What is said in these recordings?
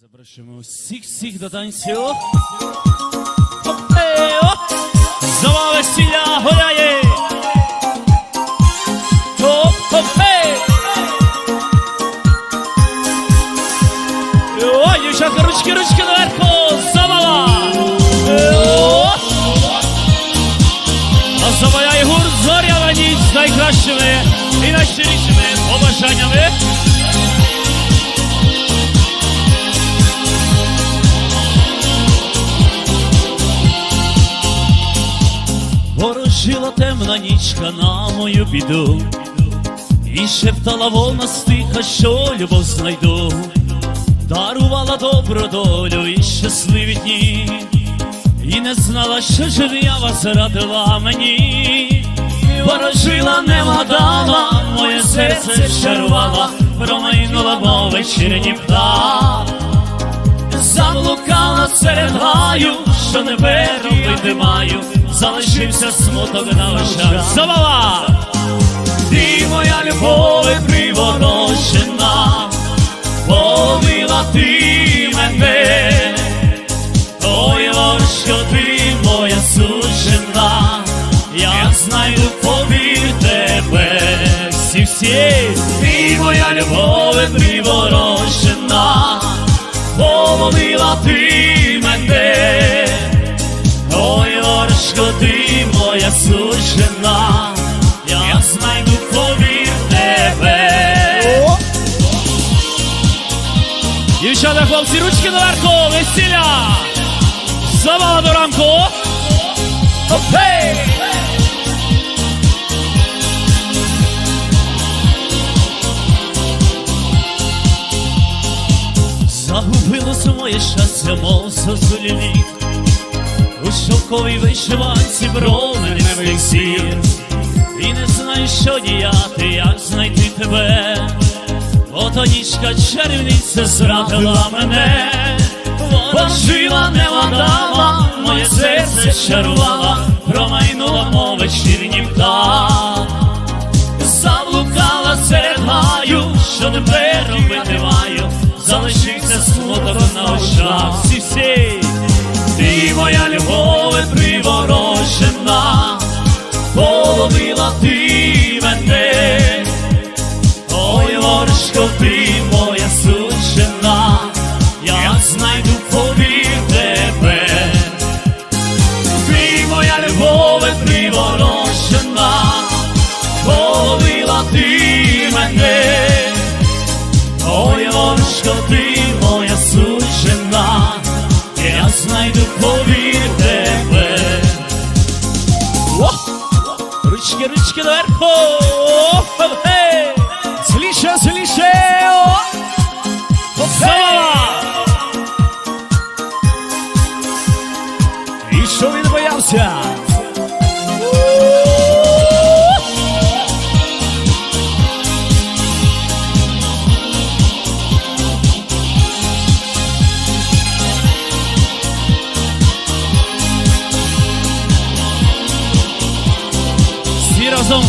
Zapraszamy wszystkich, wszystkich do tańcu. Zová veselá hoda je. Hop, hop, hej. Jo, Jušaka, jako ručky, ručky do verku. Zabava. A zabava je hurt nic najkrašime i najširišime obašanjame. Ворожила темна нічка на мою біду, і шептала волна стиха, що любов знайду, дарувала добру долю і щасливі дні, і не знала, що жирява зрадила мені, ворожила, не вгадала, моє серце чарувала, промайнула мов вечірні птах. Заблукала серед гаю, що не робити маю, залишився смуток на очах. Забава! Ти моя любов приворожена, полила ти мене, ой, ворожко, ти моя сужена, я знайду повір тебе, всі всі, ти моя любов приворожена полонила ти моя сужена, я знайду повір тебе. Дівчата, хлопці, ручки наверху, весілля! Завала до ранку! Хопей! Загубилось моє щастя, мов сосулівік У шовковій вишиванці брови що діяти, як знайти тебе? Ото нічка чарівниця зрадила мене. Вона жила, не вгадала, моє серце чарувала. Промайнула, мов вечірнім птах Заблукала серед гаю, що тепер робити маю, залишився смуток на очах. Всі всі, ворожко, ти моя сучена, я знайду повір тебе. Ти моя любов приворожена, половила ти мене, ой, ворожко, ти моя сужена, я знайду повір тебе. Ручки, ручки доверху!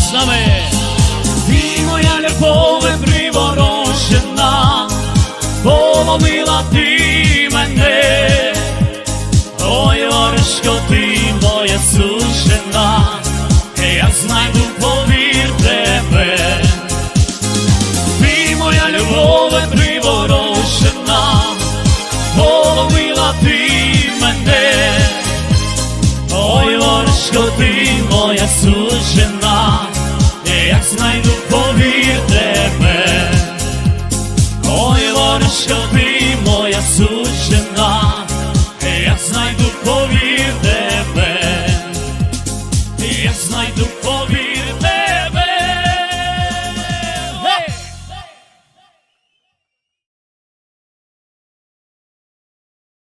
З нами. Ти моя любов приворожена, поломила ти мене. Ой, ворожко, ти моя сужена, я знайду повір тебе. Ти моя любов приворожена, поломила ти мене. Ой, ворожко, ти моя сужена, як